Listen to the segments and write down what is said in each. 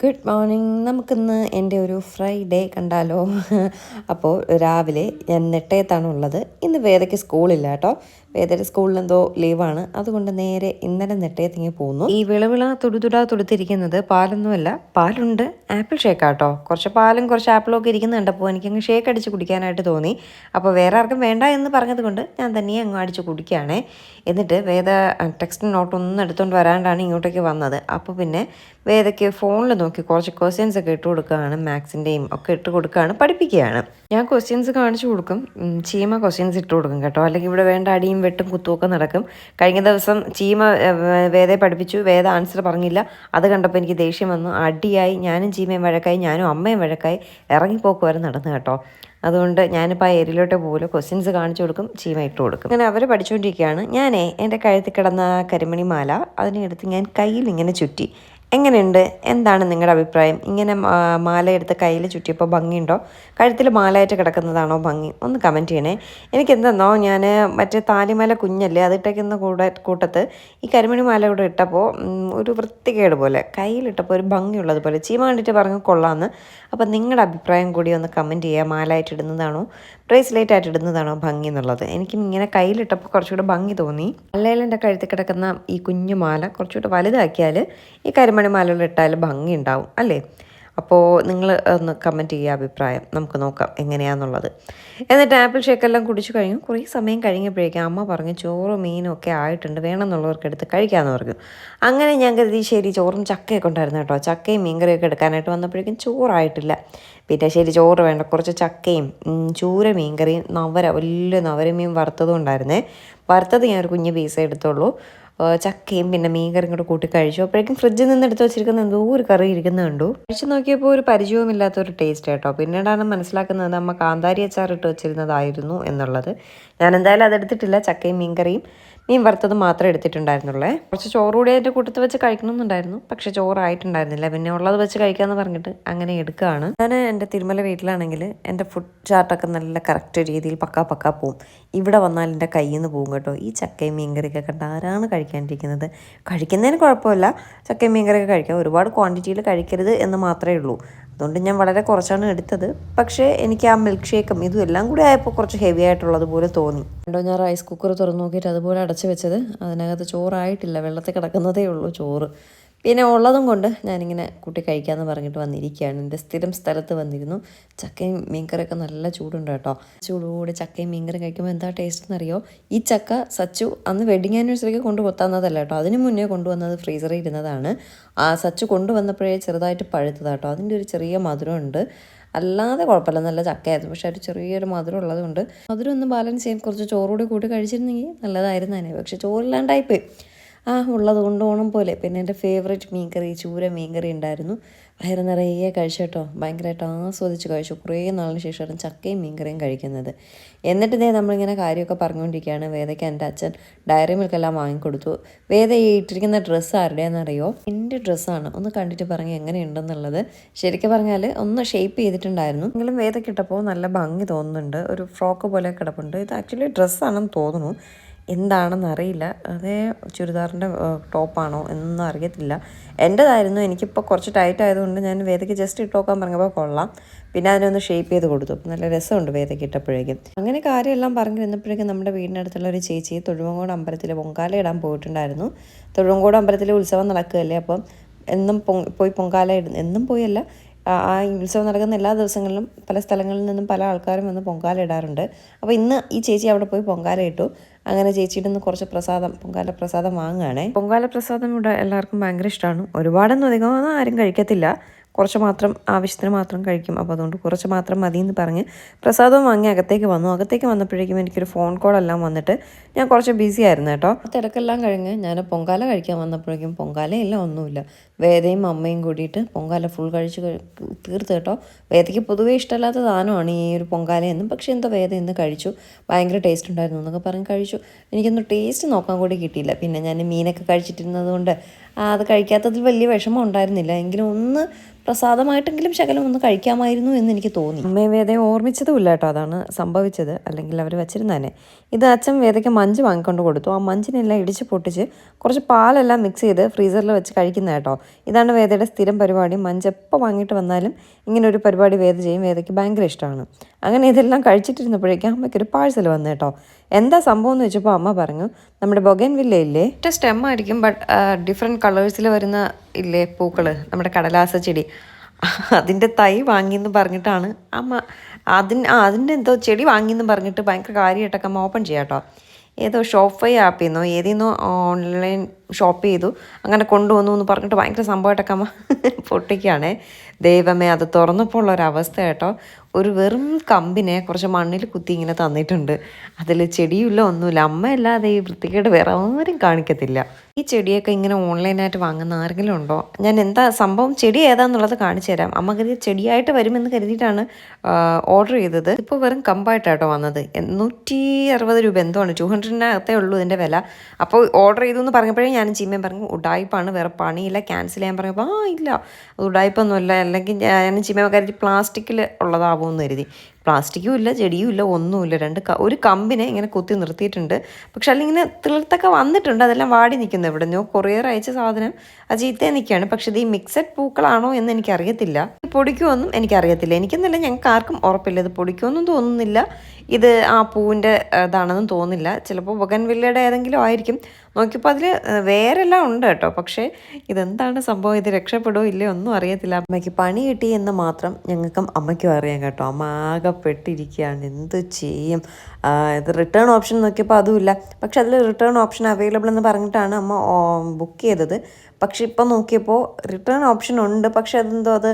Good morning നമുക്കിന്ന് എന്റെ ഒരു ഫ്രൈഡേ കണ്ടാലോ? അപ്പോൾ രാവിലെ ഞാൻ നെട്ടയത്താണ് ഉള്ളത്. ഇന്ന് വേദയ്ക്ക് സ്കൂളില്ല കേട്ടോ. വേദയുടെ സ്കൂളിൽ എന്തോ ലീവാണ്. അതുകൊണ്ട് നേരെ ഇന്നലെ നെട്ടയത്തിങ്ങി പോകുന്നു ഈ വിളവിള തുടുതുടാ തുടുത്തിരിക്കുന്നത് പാലൊന്നുമല്ല പാലുണ്ട്. ആപ്പിൾ ഷേക്കാട്ടോ. കുറച്ച് പാലും കുറച്ച് ആപ്പിളും ഒക്കെ ഇരിക്കുന്ന കണ്ടപ്പോൾ എനിക്കങ്ങ് ഷേക്ക് അടിച്ച് കുടിക്കാനായിട്ട് തോന്നി. അപ്പോൾ വേറെ ആർക്കും വേണ്ട എന്ന് പറഞ്ഞത് കൊണ്ട് ഞാൻ തനിയെ അങ്ങ് അടിച്ച് കുടിക്കുകയാണേ. എന്നിട്ട് വേദ ടെക്സ്റ്റ് നോട്ടൊന്നും എടുത്തുകൊണ്ട് വരാണ്ടാണ് ഇങ്ങോട്ടേക്ക് വന്നത്. അപ്പോൾ പിന്നെ വേദയ്ക്ക് ഫോണിൽ നോക്കി കുറച്ച് ക്വസ്റ്റ്യൻസ് ഒക്കെ ഇട്ട് കൊടുക്കുകയാണ് മാത്സിന്റെയും ഒക്കെ ഇട്ട് കൊടുക്കുകയാണ് പഠിപ്പിക്കുകയാണ്. ഞാൻ ക്വസ്റ്റ്യൻസ് കാണിച്ചു കൊടുക്കും. ചീമ ക്വസ്റ്റ്യൻസ് ഇട്ട് കൊടുക്കും കേട്ടോ. അല്ലെങ്കിൽ ഇവിടെ വേണ്ട അടിയും വെട്ടും കുത്തുമൊക്കെ നടക്കും. കഴിഞ്ഞ ദിവസം ചീമ വേദയെ പഠിപ്പിച്ചു. വേദ ആൻസർ പറഞ്ഞില്ല. അത് കണ്ടപ്പോൾ എനിക്ക് ദേഷ്യം വന്നു. അടിയായി. ഞാനും ചീമയും വഴക്കായി. ഞാനും അമ്മയും വഴക്കായി. ഇറങ്ങിപ്പോക്ക് വരെ നടന്നു കേട്ടോ. അതുകൊണ്ട് ഞാനിപ്പോൾ ആ ഏരിയയിലോട്ട് പോലും ക്വസ്റ്റ്യൻസ് കാണിച്ചു കൊടുക്കും. ചീമ ഇട്ട് കൊടുക്കും. അങ്ങനെ അവർ പഠിച്ചുകൊണ്ടിരിക്കുകയാണ് ഞാനേ എന്റെ കഴുത്തിൽ കിടന്ന കരിമണി മാല അതിനെ എടുത്ത് ഞാൻ കയ്യിൽ ഇങ്ങനെ ചുറ്റി. എങ്ങനെയുണ്ട്? എന്താണ് നിങ്ങളുടെ അഭിപ്രായം? ഇങ്ങനെ മാലയെടുത്ത് കയ്യിൽ ചുറ്റിയപ്പോൾ ഭംഗിയുണ്ടോ? കഴുത്തിൽ മാലയായിട്ട് കിടക്കുന്നതാണോ ഭംഗി? ഒന്ന് കമന്റ് ചെയ്യണേ. എനിക്കെന്തെന്നോ ഞാൻ മറ്റേ താലിമാല കുഞ്ഞല്ലേ അതിട്ടേക്കുന്ന കൂടെ കൂട്ടത്ത് ഈ കരിമണി മാല കൂടെ ഇട്ടപ്പോൾ ഒരു വൃത്തികേട് പോലെ കയ്യിലിട്ടപ്പോൾ ഒരു ഭംഗിയുള്ളത് പോലെ ചീമ കണ്ടിട്ട് പറഞ്ഞു കൊള്ളാമെന്ന് അപ്പം നിങ്ങളുടെ അഭിപ്രായം കൂടി ഒന്ന് കമന്റ് ചെയ്യുക. മാലയായിട്ട് ഇടുന്നതാണോ ബ്രേസ്ലെറ്റ് ആയിട്ട് ഇടുന്നതാണോ ഭംഗി എന്നുള്ളത്? എനിക്കും ഇങ്ങനെ കയ്യിലിട്ടപ്പോൾ കുറച്ചുകൂടെ ഭംഗി തോന്നി. അല്ലെങ്കിൽ എന്റെ കഴുത്തിൽ കിടക്കുന്ന ഈ കുഞ്ഞു മാല കുറച്ചുകൂടെ വലുതാക്കിയാൽ ഈ കരിമണി മാലകൾ ഇട്ടാൽ ഭംഗി ഉണ്ടാവും അല്ലേ? അപ്പോൾ നിങ്ങൾ ഒന്ന് കമന്റ് ചെയ്യുക അഭിപ്രായം. നമുക്ക് നോക്കാം എങ്ങനെയാണെന്നുള്ളത് എന്നിട്ട് ആപ്പിൾ ഷേക്കെല്ലാം കുടിച്ചു കഴിഞ്ഞു. കുറേ സമയം കഴിഞ്ഞപ്പോഴേക്കും അമ്മ പറഞ്ഞു ചോറും മീനും ഒക്കെ ആയിട്ടുണ്ട്. വേണമെന്നുള്ളവർക്ക് എടുത്ത് കഴിക്കാമെന്ന് പറഞ്ഞു. അങ്ങനെ ഞാൻ കരുതി ശരി ചോറും ചക്കയൊക്കെ ഉണ്ടായിരുന്നു കേട്ടോ. ചക്കയും മീൻകറിയൊക്കെ എടുക്കാനായിട്ട് വന്നപ്പോഴേക്കും ചോറായിട്ടില്ല. പിന്നെ ശരി ചോറ് വേണ്ട. കുറച്ച് ചക്കയും ചൂര മീൻകറിയും നവര വലിയ നവരമീൻ വറുത്തതും ഉണ്ടായിരുന്നേ. വറുത്തത് ഞാൻ ഒരു കുഞ്ഞ് പീസേ എടുത്തുള്ളൂ. ചക്കയും പിന്നെ മീൻകറിയും കൂടെ കൂട്ടി കഴിച്ചു. അപ്പോഴേക്കും ഫ്രിഡ്ജിൽ നിന്ന് എടുത്ത് വെച്ചിരിക്കുന്ന എന്തോ ഒരു കറി ഇരിക്കുന്നത് കണ്ടു. കഴിച്ച് നോക്കിയപ്പോൾ ഒരു പരിചയവുമില്ലാത്ത ഒരു ടേസ്റ്റ് കേട്ടോ. പിന്നീടാണ് മനസ്സിലാക്കുന്നത് നമ്മൾ കാന്താരി അച്ചാർ ഇട്ട് വെച്ചിരുന്നതായിരുന്നു എന്നുള്ളത്. ഞാൻ എന്തായാലും അതെടുത്തിട്ടില്ല ചക്കയും മീൻകറിയും മീൻ വറുത്തത് മാത്രമേ എടുത്തിട്ടുണ്ടായിരുന്നുള്ളേ. കുറച്ച് ചോറ് കൂടി അതിന്റെ കൂട്ടത്ത് വെച്ച് കഴിക്കണമെന്നുണ്ടായിരുന്നു. പക്ഷേ ചോറായിട്ടുണ്ടായിരുന്നില്ല. പിന്നെ ഉള്ളത് വെച്ച് കഴിക്കാമെന്ന് പറഞ്ഞിട്ട് അങ്ങനെ എടുക്കുകയാണ്. ഞാൻ എന്റെ തിരുമല വീട്ടിലാണെങ്കിൽ എന്റെ ഫുഡ് ചാർട്ടൊക്കെ നല്ല കറക്റ്റ് രീതിയിൽ പക്കാ പക്കാ പോവും. ഇവിടെ വന്നാൽ എന്റെ കയ്യിൽ നിന്ന് പോകും കേട്ടോ. ഈ ചക്കയും മീൻകറിയൊക്കെ കണ്ട് ആരാണ് കഴിക്കാണ്ടിരിക്കുന്നത്? കഴിക്കുന്നതിന് കുഴപ്പമില്ല. ചക്കയും മീൻകറിയൊക്കെ കഴിക്കാം. ഒരുപാട് ക്വാണ്ടിറ്റിയിൽ കഴിക്കരുത് എന്ന് മാത്രമേ ഉള്ളൂ. അതുകൊണ്ട് ഞാൻ വളരെ കുറച്ചാണ് എടുത്തത്. പക്ഷേ എനിക്ക് ആ മിൽക്ക് ഷേക്കും ഇതും എല്ലാം കൂടി ആയപ്പോൾ കുറച്ച് ഹെവി ആയിട്ടുള്ളത് പോലെ തോന്നി. കണ്ടോ ഞാൻ റൈസ് കുക്കർ തുറന്നു നോക്കിയിട്ട് അതുപോലെ അടച്ചു വെച്ചത്. അതിനകത്ത് ചോറായിട്ടില്ല. വെള്ളത്തിൽ കിടക്കുന്നതേ ഉള്ളൂ ചോറ്. പിന്നെ ഉള്ളതും കൊണ്ട് ഞാനിങ്ങനെ കൂട്ടി കഴിക്കാമെന്ന് പറഞ്ഞിട്ട് വന്നിരിക്കുകയാണ്. എന്റെ സ്ഥിരം സ്ഥലത്ത് വന്നിരുന്നു. ചക്കയും മീൻകറിയൊക്കെ നല്ല ചൂടുണ്ട് കേട്ടോ. ചൂടോടെ ചക്കയും മീൻകറി കഴിക്കുമ്പോൾ എന്താ ടേസ്റ്റ് എന്നറിയോ? ഈ ചക്ക സച്ചു അന്ന് വെഡിങ് ആനിവേഴ്സറിക്ക് കൊണ്ടു തന്നതല്ല കേട്ടോ. അതിന് മുന്നേ കൊണ്ടുവന്നത് ഫ്രീസറിൽ ഇരുന്നതാണ്. ആ സച്ചു കൊണ്ടുവന്നപ്പോഴേ ചെറുതായിട്ട് പഴുത്തത് കേട്ടോ. അതിന്റെ ഒരു ചെറിയ മധുരമുണ്ട്. അല്ലാതെ കുഴപ്പമില്ല. നല്ല ചക്കയായിരുന്നു. പക്ഷെ ഒരു ചെറിയൊരു മധുരം ഉള്ളതുകൊണ്ട് മധുരം ഒന്ന് ബാലൻസ് ചെയ്യാൻ കുറച്ച് ചോറുകൂടി കൂട്ടി കഴിച്ചിരുന്നെങ്കിൽ നല്ലതായിരുന്നേനെ പക്ഷെ ചോറില്ലാണ്ടായിപ്പോയി. ആ ഉള്ളത് കൊണ്ട് ഓണം പോലെ. പിന്നെ എന്റെ ഫേവറേറ്റ് മീൻകറി ചൂര മീൻകറി ഉണ്ടായിരുന്നു. വയറ് നിറയെ കഴിച്ചു കേട്ടോ. ഭയങ്കരമായിട്ട് ആസ്വദിച്ച് കഴിച്ചു. കുറേ നാളിന് ശേഷമാണ് ചക്കയും മീൻകറിയും കഴിക്കുന്നത്. എന്നിട്ട് ഇതേ നമ്മളിങ്ങനെ കാര്യമൊക്കെ പറഞ്ഞുകൊണ്ടിരിക്കുകയാണ്. വേദയ്ക്ക് എന്റെ അച്ഛൻ ഡയറി മിൽക്കെല്ലാം വാങ്ങിക്കൊടുത്തു. വേദ ഈ ഇട്ടിരിക്കുന്ന ഡ്രസ്സ് ആരുടെയെന്നറിയോ എന്റെ ഡ്രസ്സാണ് ഒന്ന് കണ്ടിട്ട് പറഞ്ഞ് എങ്ങനെയുണ്ടെന്നുള്ളത് ശരിക്കും പറഞ്ഞാൽ ഒന്ന് ഷേപ്പ് ചെയ്തിട്ടുണ്ടായിരുന്നു. എങ്കിലും വേദയ്ക്ക് ഇട്ടപ്പോൾ നല്ല ഭംഗി തോന്നുന്നുണ്ട്. ഒരു ഫ്രോക്ക് പോലെ കിടപ്പുണ്ട്. ഇത് ആക്ച്വലി ഡ്രസ്സാണെന്ന് തോന്നുന്നു. എന്താണെന്ന് അറിയില്ല അതേ ചുരിദാറിന്റെ ടോപ്പാണോ എന്നൊന്നും അറിയത്തില്ല. എന്റെതായിരുന്നു. എനിക്കിപ്പോൾ കുറച്ച് ടൈറ്റ് ആയതുകൊണ്ട് ഞാൻ വേദയ്ക്ക് ജസ്റ്റ് ഇട്ട് നോക്കാൻ പറഞ്ഞപ്പോൾ കൊള്ളാം. പിന്നെ അതിനൊന്ന് ഷേപ്പ് ചെയ്ത് കൊടുത്തു. നല്ല രസമുണ്ട് വേദയ്ക്ക് ഇട്ടപ്പോഴേക്കും. അങ്ങനെ കാര്യമെല്ലാം പറഞ്ഞു നിന്നപ്പോഴേക്കും നമ്മുടെ വീടിനടുത്തുള്ള ഒരു ചേച്ചി തൊഴുവങ്കോട് അമ്പലത്തിൽ പൊങ്കാല ഇടാൻ പോയിട്ടുണ്ടായിരുന്നു. തൊഴുവങ്കോട് അമ്പലത്തിൽ ഉത്സവം നടക്കുകയല്ലേ? അപ്പം എന്നും പൊങ് പോയി പൊങ്കാല ഇടുന്നു എന്നും പോയല്ല ആ ഉത്സവം നടക്കുന്ന എല്ലാ ദിവസങ്ങളിലും പല സ്ഥലങ്ങളിൽ നിന്നും പല ആൾക്കാരും വന്ന് പൊങ്കാല ഇടാറുണ്ട് അപ്പോൾ ഇന്ന് ഈ ചേച്ചി അവിടെ പോയി പൊങ്കാല ഇട്ടു അങ്ങനെ ചേച്ചിയുടെ നിന്ന് കുറച്ച് പ്രസാദം പൊങ്കാല പ്രസാദം വാങ്ങുകയാണേ. പൊങ്കാല പ്രസാദം ഇവിടെ എല്ലാവർക്കും ഭയങ്കര ഇഷ്ടമാണ് ഒരുപാടൊന്നും അധികം ആരും കഴിക്കത്തില്ല. കുറച്ച് മാത്രം ആവശ്യത്തിന് മാത്രം കഴിക്കും. അപ്പോൾ അതുകൊണ്ട് കുറച്ച് മാത്രം മതി എന്ന് പറഞ്ഞ് പ്രസാദവും വാങ്ങി അകത്തേക്ക് വന്നു. അകത്തേക്ക് വന്നപ്പോഴേക്കും എനിക്കൊരു ഫോൺ കോളെല്ലാം വന്നിട്ട് ഞാൻ കുറച്ച് ബിസി ആയിരുന്നു കേട്ടോ. തിരക്കെല്ലാം കഴിഞ്ഞ് ഞാൻ പൊങ്കാല കഴിക്കാൻ വന്നപ്പോഴേക്കും പൊങ്കാലയില്ല ഒന്നുമില്ല. വേദയും അമ്മയും കൂടിയിട്ട് പൊങ്കാല ഫുൾ കഴിച്ച് കഴി- തീർത്ത് കേട്ടോ. വേദയ്ക്ക് പൊതുവേ ഇഷ്ടമല്ലാത്ത സാധനമാണ് ഈ ഒരു പൊങ്കാലയെന്നും പക്ഷേ എന്തോ വേദ ഇന്ന് കഴിച്ചു. ഭയങ്കര ടേസ്റ്റ് ഉണ്ടായിരുന്നു എന്നൊക്കെ പറഞ്ഞ് കഴിച്ചു. എനിക്കൊന്നും ടേസ്റ്റ് നോക്കാൻ കൂടി കിട്ടിയില്ല. പിന്നെ ഞാൻ മീനൊക്കെ കഴിച്ചിട്ടിരുന്നത് കൊണ്ട് അത് കഴിക്കാത്തതിൽ വലിയ വിഷമം ഉണ്ടായിരുന്നില്ല. എങ്കിലും ഒന്ന് പ്രസാദമായിട്ടെങ്കിലും ശകലം ഒന്ന് കഴിക്കാമായിരുന്നു എന്ന് എനിക്ക് തോന്നി. അമ്മയെ വേദയെ ഓർമ്മിച്ചതുമില്ല കേട്ടോ. അതാണ് സംഭവിച്ചത്. അല്ലെങ്കിൽ അവർ വെച്ചിരുന്നതന്നെ. ഇത് അച്ഛൻ വേദയ്ക്ക് മഞ്ച് വാങ്ങിക്കൊണ്ട് കൊടുത്തു. ആ മഞ്ചിനെല്ലാം ഇടിച്ച് പൊട്ടിച്ച് കുറച്ച് പാലെല്ലാം മിക്സ് ചെയ്ത് ഫ്രീസറിൽ വെച്ച് കഴിക്കുന്ന കേട്ടോ. ഇതാണ് വേദയുടെ സ്ഥിരം പരിപാടി. മഞ്ച് എപ്പോൾ വാങ്ങിയിട്ട് വന്നാലും ഇങ്ങനെ ഒരു പരിപാടി വേദ ചെയ്യും. വേദയ്ക്ക് ഭയങ്കര ഇഷ്ടമാണ്. അങ്ങനെ ഇതെല്ലാം കഴിച്ചിട്ടിരുന്നപ്പോഴേക്കും അമ്മയ്ക്കൊരു പാഴ്സൽ വന്നു കേട്ടോ. എന്താ സംഭവം എന്ന് വെച്ചപ്പോൾ അമ്മ പറഞ്ഞു നമ്മുടെ ബൊഗൻ വില്ല ഇല്ലേ? ഒറ്റ സ്റ്റെം ആയിരിക്കും ബട്ട് ഡിഫറെന്റ് കളേഴ്സിൽ വരുന്ന ഇല്ലേ പൂക്കൾ നമ്മുടെ കടലാസ ചെടി. അതിന്റെ തൈ വാങ്ങിയെന്ന് പറഞ്ഞിട്ടാണ് അമ്മ അതിന് അതിന്റെ എന്തോ ചെടി വാങ്ങിയെന്ന് പറഞ്ഞിട്ട് ഭയങ്കര കാര്യമായിട്ടൊക്കെ അമ്മ ഓപ്പൺ ചെയ്യാം കേട്ടോ. ഏതോ ഷോപ്പ് ആപ്പിൽ നിന്നോ ഏതിൽ നിന്നോ ഓൺലൈൻ ഷോപ്പ് ചെയ്തു. അങ്ങനെ കൊണ്ടുവന്നു എന്ന് പറഞ്ഞിട്ട് ഭയങ്കര സംഭവമായിട്ടൊക്കെ അമ്മ പൊട്ടിക്കുകയാണേ. ദൈവമേ അത് തുറന്നപ്പോൾ ഉള്ള ഒരു അവസ്ഥ കേട്ടോ. ഒരു വെറും കമ്പിനെ കുറച്ച് മണ്ണിൽ കുത്തി ഇങ്ങനെ തന്നിട്ടുണ്ട്. അതിൽ ചെടിയില്ല ഒന്നുമില്ല. അമ്മയല്ലാതെ ഈ വൃത്തികേട് വേറെ ആരും കാണിക്കത്തില്ല. ഈ ചെടിയൊക്കെ ഇങ്ങനെ ഓൺലൈനായിട്ട് വാങ്ങുന്ന ആരെങ്കിലും ഉണ്ടോ? ഞാൻ എന്താ സംഭവം? ചെടി ഏതാന്നുള്ളത് കാണിച്ചു തരാം. അമ്മ കരുതി ചെടിയായിട്ട് വരുമെന്ന് കരുതിയിട്ടാണ് ഓർഡർ ചെയ്തത്. ഇപ്പോൾ വെറും കമ്പായിട്ടാട്ടോ വന്നത്. നൂറ്റി അറുപത് രൂപ എന്തോ ആണ്. ടു ഹൺഡ്രഡിനകത്തേ ഉള്ളൂ ഇതിന്റെ വില. അപ്പോൾ ഓർഡർ ചെയ്തു എന്ന് പറഞ്ഞപ്പോഴേ ഞാൻ ചീമയും പറഞ്ഞു ഉടായ്പാണ് വേറെ പണിയില്ല ക്യാൻസൽ ചെയ്യാൻ പറഞ്ഞപ്പോൾ ആ ഇല്ല ഉടായ്പൊന്നുമില്ല അല്ലെങ്കിൽ ഞാൻ ചീമ കരുതി പ്ലാസ്റ്റിക്കിൽ ഉള്ളതാവുമെന്ന് കരുതി. പ്ലാസ്റ്റിക്കും ഇല്ല ചെടിയും ഇല്ല ഒന്നുമില്ല രണ്ട് ഒരു കമ്പിനെ ഇങ്ങനെ കുത്തി നിർത്തിയിട്ടുണ്ട്. പക്ഷെ അതിലിങ്ങനെ തീർത്തൊക്കെ വന്നിട്ടുണ്ട്. അതെല്ലാം വാടി നിൽക്കുന്നത് ഇവിടെ നിന്നോ കൊറിയർ അയച്ച സാധനം അത് ചീത്തയെ നിൽക്കുകയാണ് പക്ഷെ ഇത് ഈ മിക്സഡ് പൂക്കളാണോ എന്ന് എനിക്കറിയത്തില്ല. പൊടിക്കുമൊന്നും എനിക്കറിയത്തില്ല. എനിക്കെന്നല്ല ഞങ്ങൾക്ക് ആർക്കും ഉറപ്പില്ല. ഇത് പൊടിക്കോന്നും തോന്നുന്നില്ല. ഇത് ആ പൂവിന്റെ ഇതാണെന്നും തോന്നുന്നില്ല. ചിലപ്പോൾ ബൊഗൻവില്ലയുടെ ഏതെങ്കിലും ആയിരിക്കും. നോക്കിയപ്പോൾ അതിൽ വേറെല്ലാം ഉണ്ട് കേട്ടോ. പക്ഷേ ഇതെന്താണ് സംഭവം? ഇത് രക്ഷപ്പെടുമോ ഇല്ലയോ ഒന്നും അറിയത്തില്ല. അമ്മയ്ക്ക് പണി കിട്ടി എന്ന് മാത്രം ഞങ്ങൾക്കും അമ്മയ്ക്കും അറിയാം കേട്ടോ. അമ്മ ആകെപ്പെട്ടിരിക്കുകയാണ് എന്ത് ചെയ്യും? ഇത് റിട്ടേൺ ഓപ്ഷൻ നോക്കിയപ്പോൾ അതുമില്ല. പക്ഷെ അതിൽ റിട്ടേൺ ഓപ്ഷൻ അവൈലബിൾ എന്ന് പറഞ്ഞിട്ടാണ് അമ്മ ബുക്ക് ചെയ്തത്. പക്ഷെ ഇപ്പം നോക്കിയപ്പോൾ റിട്ടേൺ ഓപ്ഷൻ ഉണ്ട്. പക്ഷെ അതെന്തോ അത്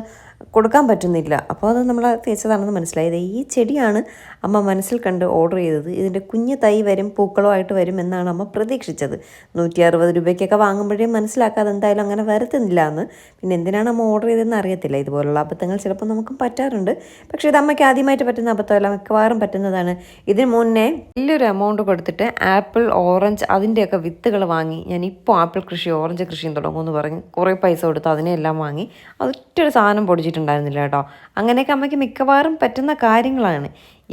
കൊടുക്കാൻ പറ്റുന്നില്ല. അപ്പോൾ അത് നമ്മൾ തേച്ചതാണെന്ന് മനസ്സിലായത് ഈ ചെടിയാണ് അമ്മ മനസ്സിൽ കണ്ട് ഓർഡർ ചെയ്തത്. ഇതിന്റെ കുഞ്ഞ് തൈ വരും പൂക്കളോ ആയിട്ട് വരും എന്നാണ് അമ്മ പ്രതീക്ഷിച്ചത്. നൂറ്റി അറുപത് രൂപയ്ക്കൊക്കെ വാങ്ങുമ്പോഴേ മനസ്സിലാക്കാതെ എന്തായാലും അങ്ങനെ വരത്തുന്നില്ല എന്ന്. പിന്നെ എന്തിനാണ് അമ്മ ഓർഡർ ചെയ്തതെന്ന് അറിയത്തില്ല. ഇതുപോലുള്ള അബദ്ധങ്ങൾ ചിലപ്പോൾ നമുക്കും പറ്റാറുണ്ട്. പക്ഷേ ഇത് അമ്മയ്ക്ക് ആദ്യമായിട്ട് പറ്റുന്ന അബദ്ധമല്ല മിക്കവാറും പറ്റുന്നതാണ്. ഇതിന് മുന്നേ വലിയൊരു എമൗണ്ട് കൊടുത്തിട്ട് ആപ്പിൾ ഓറഞ്ച് അതിന്റെയൊക്കെ വിത്തുകൾ വാങ്ങി. ഞാൻ ഇപ്പോൾ ആപ്പിൾ കൃഷി ഓറഞ്ച് കൃഷിയും തുടങ്ങുമെന്ന് പറഞ്ഞ് കുറേ പൈസ കൊടുത്ത് അതിനെല്ലാം വാങ്ങി. അതൊറ്റൊരു സാധനം പൊടിച്ചിട്ടുണ്ടായിരുന്നില്ല കേട്ടോ. അങ്ങനെയൊക്കെ അമ്മയ്ക്ക് മിക്കവാറും പറ്റുന്ന കാര്യങ്ങളാണ്.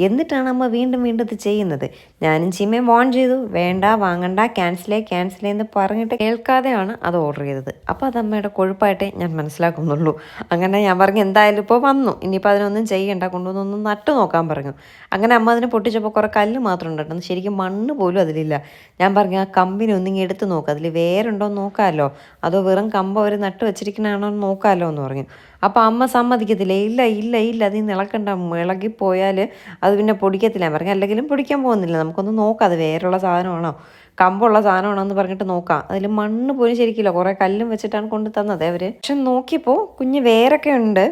എന്നിട്ടാണ് അമ്മ വീണ്ടും വീണ്ടും ഇത് ചെയ്യുന്നത്. ഞാനും ചീമയും വോൺ ചെയ്തു. വേണ്ട വാങ്ങണ്ട ക്യാൻസലേ ക്യാൻസലേ എന്ന് പറഞ്ഞിട്ട് കേൾക്കാതെയാണ് അത് ഓർഡർ ചെയ്തത്. അപ്പോൾ അത് അമ്മയുടെ കൊഴുപ്പായിട്ടേ ഞാൻ മനസ്സിലാക്കുന്നുള്ളൂ. അങ്ങനെ ഞാൻ പറഞ്ഞു എന്തായാലും ഇപ്പോൾ വന്നു. ഇനിയിപ്പോൾ അതിനൊന്നും ചെയ്യണ്ട കൊണ്ടുവന്നൊന്ന് നട്ടു നോക്കാൻ പറഞ്ഞു. അങ്ങനെ അമ്മ അതിനെ പൊട്ടിച്ചപ്പോൾ കുറേ കല്ല് മാത്രം ഉണ്ടായിരുന്നു ശരിക്കും മണ്ണ് പോലും അതിലില്ല. ഞാൻ പറഞ്ഞു ആ കമ്പിനെ ഒന്നിങ്ങി എടുത്ത് നോക്കുക അതിൽ വേരുണ്ടോ എന്ന് നോക്കാമല്ലോ അതോ വെറും കമ്പ് അവർ നട്ട് വെച്ചിരിക്കണാണോ എന്ന് നോക്കാമല്ലോ എന്ന് പറഞ്ഞു. അപ്പോൾ അമ്മ സമ്മതിക്കത്തില്ല. ഇല്ല ഇല്ല ഇല്ല. അത് ഇളക്കണ്ട ഇളകിപ്പോയാൽ അത് പിന്നെ പൊടിക്കത്തില്ല. പറഞ്ഞു അല്ലെങ്കിലും പൊടിക്കാൻ പോകുന്നില്ല. നമുക്കൊന്ന് നോക്കാം. അത് വേറുള്ള സാധനമാണോ? കമ്പുള്ള സാധനമാണോ എന്ന് പറഞ്ഞിട്ട് നോക്കാം. അതിൽ മണ്ണ് പോലും ശരിക്കില്ല. കുറേ കല്ലും വെച്ചിട്ടാണ് കൊണ്ട് തന്നത് അവർ പക്ഷെ നോക്കിയപ്പോൾ കുഞ്ഞ് വേരൊക്കെ ഉണ്ട്.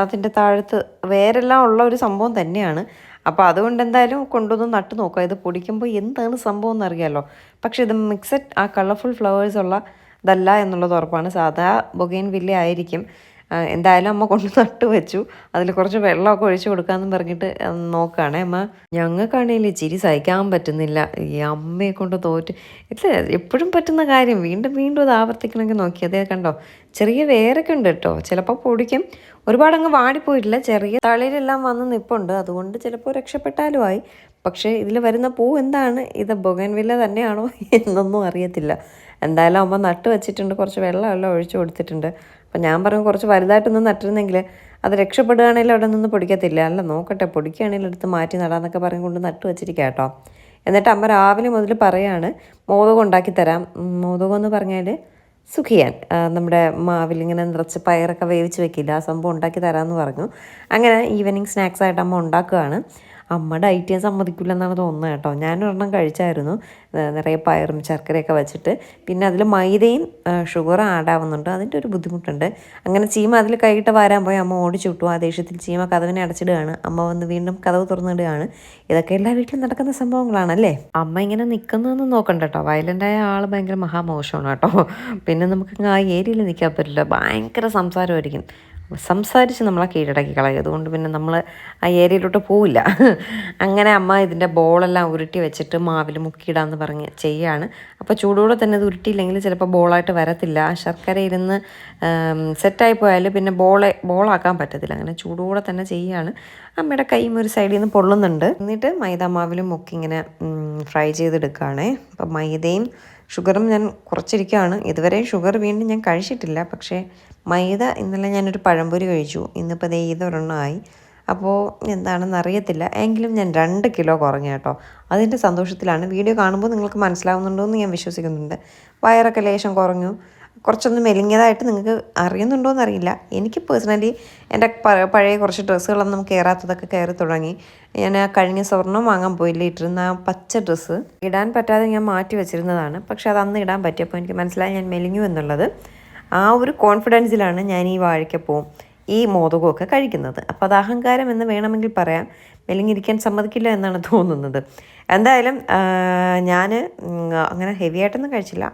അതിന്റെ താഴത്ത് വേരെല്ലാം ഉള്ള ഒരു സംഭവം തന്നെയാണ്. അപ്പോൾ അതുകൊണ്ട് എന്തായാലും കൊണ്ടുവന്ന് നട്ട് നോക്കുക. ഇത് പൊടിക്കുമ്പോൾ എന്താണ് സംഭവം എന്നറിയാമല്ലോ പക്ഷേ ഇത് മിക്സഡ് ആ കളർഫുൾ ഫ്ലവേഴ്സ് ഉള്ള ഇതല്ല എന്നുള്ളത് ഉറപ്പാണ്. സാധാ ബൊഗൈൻ വില്ല ആയിരിക്കും എന്തായാലും അമ്മ കൊണ്ട് നട്ടു വെച്ചു. അതിൽ കുറച്ച് വെള്ളമൊക്കെ ഒഴിച്ചു കൊടുക്കാമെന്ന് പറഞ്ഞിട്ട് നോക്കുകയാണേ അമ്മ. ഞങ്ങൾക്കാണെങ്കിൽ ചിരി സഹിക്കാൻ പറ്റുന്നില്ല. ഈ അമ്മയെ കൊണ്ട് തോറ്റ്. ഇല്ല എപ്പോഴും പറ്റുന്ന കാര്യം. വീണ്ടും വീണ്ടും അത് ആവർത്തിക്കണമെങ്കിൽ നോക്കി. അതേ കണ്ടോ? ചെറിയ വേരൊക്കെ ഉണ്ട് കേട്ടോ. ചിലപ്പോൾ പൊടിക്കും. ഒരുപാട് അങ്ങ് വാടിപ്പോയിട്ടില്ല. ചെറിയ തളിരെല്ലാം വന്ന് നിപ്പുണ്ട്. അതുകൊണ്ട് ചിലപ്പോൾ രക്ഷപ്പെട്ടാലും ആയി. പക്ഷേ ഇതിൽ വരുന്ന പൂ എന്താണ്? ഇത് ബൊഗൻവില്ല തന്നെയാണോ? എന്നൊന്നും അറിയത്തില്ല. എന്തായാലും അമ്മ നട്ട് വെച്ചിട്ടുണ്ട്. കുറച്ച് വെള്ളമെല്ലാം ഒഴിച്ചു കൊടുത്തിട്ടുണ്ട്. അപ്പം ഞാൻ പറഞ്ഞു കുറച്ച് വലുതായിട്ടൊന്നും നട്ടിരുന്നെങ്കിൽ അത് രക്ഷപ്പെടുകയാണെങ്കിൽ അവിടെ നിന്ന് പൊടിക്കത്തില്ല. അല്ല നോക്കട്ടെ പൊടിക്കുകയാണെങ്കിൽ എടുത്ത് മാറ്റി നടാന്നൊക്കെ പറഞ്ഞു കൊണ്ട് നട്ട് വെച്ചിരിക്കുക കേട്ടോ. എന്നിട്ട് അമ്മ രാവിലെ മുതൽ പറയാണ് മോദകം ഉണ്ടാക്കി തരാം. മോദകം എന്ന് പറഞ്ഞാൽ സുഖിയാൻ. നമ്മുടെ മാവിൽ ഇങ്ങനെ നിറച്ച് പയറൊക്കെ വേവിച്ച് വെക്കില്ല. ആ സംഭവം ഉണ്ടാക്കി തരാമെന്ന് പറഞ്ഞു. അങ്ങനെ ഈവനിങ് സ്നാക്സ് ആയിട്ട് അമ്മ ഉണ്ടാക്കുകയാണ്. അമ്മ ഡയറ്റ് ചെയ്യാൻ സമ്മതിക്കില്ല എന്നാണ് തോന്നുന്നത് കേട്ടോ. ഞാനൊരെണ്ണം കഴിച്ചായിരുന്നു. നിറയെ പയറും ശർക്കരയൊക്കെ വെച്ചിട്ട്. പിന്നെ അതിൽ മൈദയും ഷുഗറും ആഡ് ആവുന്നുണ്ട്. അതിന്റെ ഒരു ബുദ്ധിമുട്ടുണ്ട്. അങ്ങനെ ചീമ അതിൽ കൈയിട്ട് വരാൻ പോയി അമ്മ ഓടിച്ചു വിട്ടു. ആ ദേഷ്യത്തിൽ ചീമ കഥവിനെ അടച്ചിടുകയാണ്. അമ്മ വന്ന് വീണ്ടും കഥവ് തുറന്നിടുകയാണ്. ഇതൊക്കെ എല്ലാ വീട്ടിലും നടക്കുന്ന സംഭവങ്ങളാണല്ലേ? അമ്മ ഇങ്ങനെ നിൽക്കുന്നതെന്ന് നോക്കണ്ട കേട്ടോ. വയലന്റായ ആൾ ഭയങ്കര മഹാമോശമാണ് കേട്ടോ. പിന്നെ നമുക്ക് ആ ഏരിയയിൽ നിൽക്കാൻ പറ്റില്ല. ഭയങ്കര സംസാരമായിരിക്കും. സംസാരിച്ച് നമ്മളെ കീഴടക്കി കളയും. അതുകൊണ്ട് പിന്നെ നമ്മൾ ആ ഏരിയയിലോട്ട് പോവില്ല. അങ്ങനെ അമ്മ ഇതിന്റെ ബോളെല്ലാം ഉരുട്ടി വെച്ചിട്ട് മാവിൽ മുക്കിയിടാന്ന് പറഞ്ഞ് ചെയ്യാണ്. അപ്പോൾ ചൂടോടെ തന്നെ ഇത് ഉരുട്ടിയില്ലെങ്കിൽ ചിലപ്പോൾ ബോളായിട്ട് വരത്തില്ല. ആ ശർക്കര ഇരുന്ന് സെറ്റായി പോയാൽ പിന്നെ ബോളെ ബോളാക്കാൻ പറ്റത്തില്ല. അങ്ങനെ ചൂടോടെ തന്നെ ചെയ്യാണ്. അമ്മയുടെ കൈയും ഒരു സൈഡിൽ നിന്ന് പൊള്ളുന്നുണ്ട്. എന്നിട്ട് മൈദ മാവിലും മുക്കി ഇങ്ങനെ ഫ്രൈ ചെയ്തെടുക്കുകയാണേ. അപ്പം മൈദയും ഷുഗറും ഞാൻ കുറച്ചിരിക്കുകയാണ്. ഇതുവരെ ഷുഗർ വീണ്ടും ഞാൻ കഴിച്ചിട്ടില്ല. പക്ഷേ മൈദ ഇന്നലെ ഞാനൊരു പഴംപൊരി കഴിച്ചു. ഇന്നിപ്പോൾ ദേ ഇതൊരെണ്ണമായി അപ്പോൾ എന്താണെന്ന് അറിയത്തില്ല. എങ്കിലും ഞാൻ രണ്ട് കിലോ കുറഞ്ഞു കേട്ടോ. അതിന്റെ സന്തോഷത്തിലാണ്. വീഡിയോ കാണുമ്പോൾ നിങ്ങൾക്ക് മനസ്സിലാവുന്നുണ്ടോ എന്ന് ഞാൻ വിശ്വസിക്കുന്നുണ്ട്. വയറൊക്കെ ലേശം കുറഞ്ഞു. കുറച്ചൊന്ന് മെലിഞ്ഞതായിട്ട് നിങ്ങൾക്ക് അറിയുന്നുണ്ടോ എന്നറിയില്ല എനിക്ക് പേഴ്സണലി എന്റെ പഴയ കുറച്ച് ഡ്രസ്സുകളൊന്നും കയറാത്തതൊക്കെ കയറി തുടങ്ങി. ഞാൻ ആ കഴിഞ്ഞ സ്വർണം വാങ്ങാൻ പോയില്ല. ഇട്ടിരുന്ന ആ പച്ച ഡ്രസ്സ് ഇടാൻ പറ്റാതെ ഞാൻ മാറ്റി വെച്ചിരുന്നതാണ്. പക്ഷേ അത് അന്ന് ഇടാൻ പറ്റിയപ്പോൾ എനിക്ക് മനസ്സിലായി ഞാൻ മെലിഞ്ഞു എന്നുള്ളത്. ആ ഒരു കോൺഫിഡൻസിലാണ് ഞാൻ ഈ വാഴയ്ക്കപ്പവും ഈ മോദകമൊക്കെ കഴിക്കുന്നത്. അപ്പോൾ അത് അഹങ്കാരം എന്ന് വേണമെങ്കിൽ പറയാം. മെലിഞ്ഞിരിക്കാൻ സമ്മതിക്കില്ല എന്നാണ് തോന്നുന്നത്. എന്തായാലും ഞാൻ അങ്ങനെ ഹെവി ആയിട്ടൊന്നും കഴിച്ചില്ല.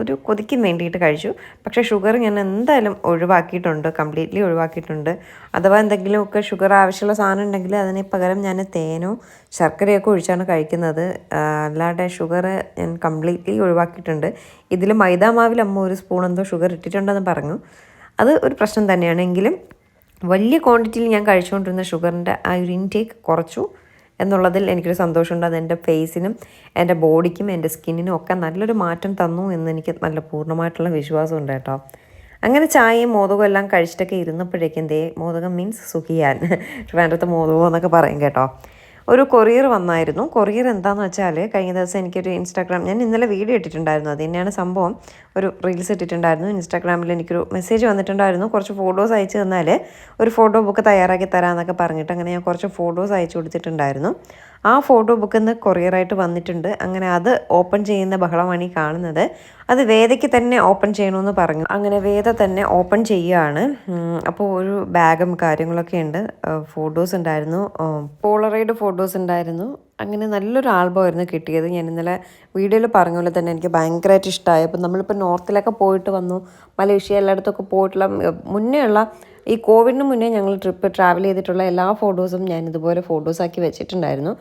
ഒരു കൊതിക്കും വേണ്ടിയിട്ട് കഴിച്ചു. പക്ഷേ ഷുഗർ ഞാൻ എന്തായാലും ഒഴിവാക്കിയിട്ടുണ്ട് കംപ്ലീറ്റ്ലി ഒഴിവാക്കിയിട്ടുണ്ട്. അഥവാ എന്തെങ്കിലുമൊക്കെ ഷുഗർ ആവശ്യമുള്ള സാധനം ഉണ്ടെങ്കിൽ അതിന് പകരം ഞാൻ തേനോ ശർക്കരയൊക്കെ ഒഴിച്ചാണ് കഴിക്കുന്നത്. അല്ലാതെ ഷുഗർ ഞാൻ കംപ്ലീറ്റ്ലി ഒഴിവാക്കിയിട്ടുണ്ട്. ഇതിൽ മൈദാ മാവിൽ അമ്മ ഒരു സ്പൂൺ എന്തോ ഷുഗർ ഇട്ടിട്ടുണ്ടെന്ന് പറഞ്ഞു. അത് ഒരു പ്രശ്നം തന്നെയാണ്. എങ്കിലും വലിയ ക്വാണ്ടിറ്റിയിൽ ഞാൻ കഴിച്ചുകൊണ്ടിരുന്ന ഷുഗറിന്റെ ആ ഒരു ഇൻടേക്ക് കുറച്ചു. എന്നുള്ളതിൽ എനിക്കൊരു സന്തോഷമുണ്ട്. അത് എന്റെ ഫേസിനും എന്റെ ബോഡിക്കും എന്റെ സ്കിന്നിനും ഒക്കെ നല്ലൊരു മാറ്റം തന്നു എന്ന് എനിക്ക് നല്ല പൂർണമായിട്ടുള്ള വിശ്വാസമുണ്ട് കേട്ടോ. അങ്ങനെ ചായയും മോദകവും എല്ലാം കഴിച്ചിട്ടൊക്കെ ഇരുന്നപ്പോഴേക്കും ദേ മോദകം മീൻസ് സുഖിയാൻ. വേണ്ടത്തെ മോദകം എന്നൊക്കെ പറയും കേട്ടോ. ഒരു കൊറിയർ വന്നായിരുന്നു. കൊറിയർ എന്താണെന്ന് വെച്ചാൽ കഴിഞ്ഞ ദിവസം എനിക്കൊരു ഇൻസ്റ്റാഗ്രാം ഞാൻ ഇന്നലെ വീഡിയോ ഇട്ടിട്ടുണ്ടായിരുന്നു. അത് തന്നെയാണ് സംഭവം. ഒരു റീൽസ് ഇട്ടിട്ടുണ്ടായിരുന്നു. ഇൻസ്റ്റാഗ്രാമിൽ എനിക്കൊരു മെസ്സേജ് വന്നിട്ടുണ്ടായിരുന്നു. കുറച്ച് ഫോട്ടോസ് അയച്ചു തന്നാൽ ഒരു ഫോട്ടോ ബുക്ക് തയ്യാറാക്കി തരാമെന്നൊക്കെ പറഞ്ഞിട്ട് അങ്ങനെ ഞാൻ കുറച്ച് ഫോട്ടോസ് അയച്ചു കൊടുത്തിട്ടുണ്ടായിരുന്നു. ആ ഫോട്ടോ ബുക്ക് ഇന്ന് കൊറിയറായിട്ട് വന്നിട്ടുണ്ട്. അങ്ങനെ അത് ഓപ്പൺ ചെയ്യുന്ന ബഹളമാണ് ഈ കാണുന്നത്. അത് വേദയ്ക്ക് തന്നെ ഓപ്പൺ ചെയ്യണമെന്ന് പറഞ്ഞു. അങ്ങനെ വേദ തന്നെ ഓപ്പൺ ചെയ്യുകയാണ്. അപ്പോൾ ഒരു ബാഗും കാര്യങ്ങളൊക്കെ ഉണ്ട്. ഫോട്ടോസ് ഉണ്ടായിരുന്നു. പോളറൈഡ് ഫോട്ടോസ് ഉണ്ടായിരുന്നു. അങ്ങനെ നല്ലൊരു ആൽബം ആയിരുന്നു കിട്ടിയത്. ഞാൻ ഇന്നലെ വീഡിയോയിൽ പറഞ്ഞ പോലെ തന്നെ എനിക്ക് ഭയങ്കരമായിട്ട് ഇഷ്ടമായി അപ്പോൾ നമ്മളിപ്പോൾ നോർത്തിലൊക്കെ പോയിട്ട് വന്നു. മലേഷ്യ എല്ലായിടത്തൊക്കെ പോയിട്ടുള്ള മുന്നേ ഉള്ള ഈ കോവിഡിന് മുന്നേ ഞങ്ങൾ ട്രിപ്പ് ട്രാവൽ ചെയ്തിട്ടുള്ള എല്ലാ ഫോട്ടോസും ഞാൻ ഇതുപോലെ ഫോട്ടോസാക്കി വെച്ചിട്ടുണ്ടായിരുന്നു.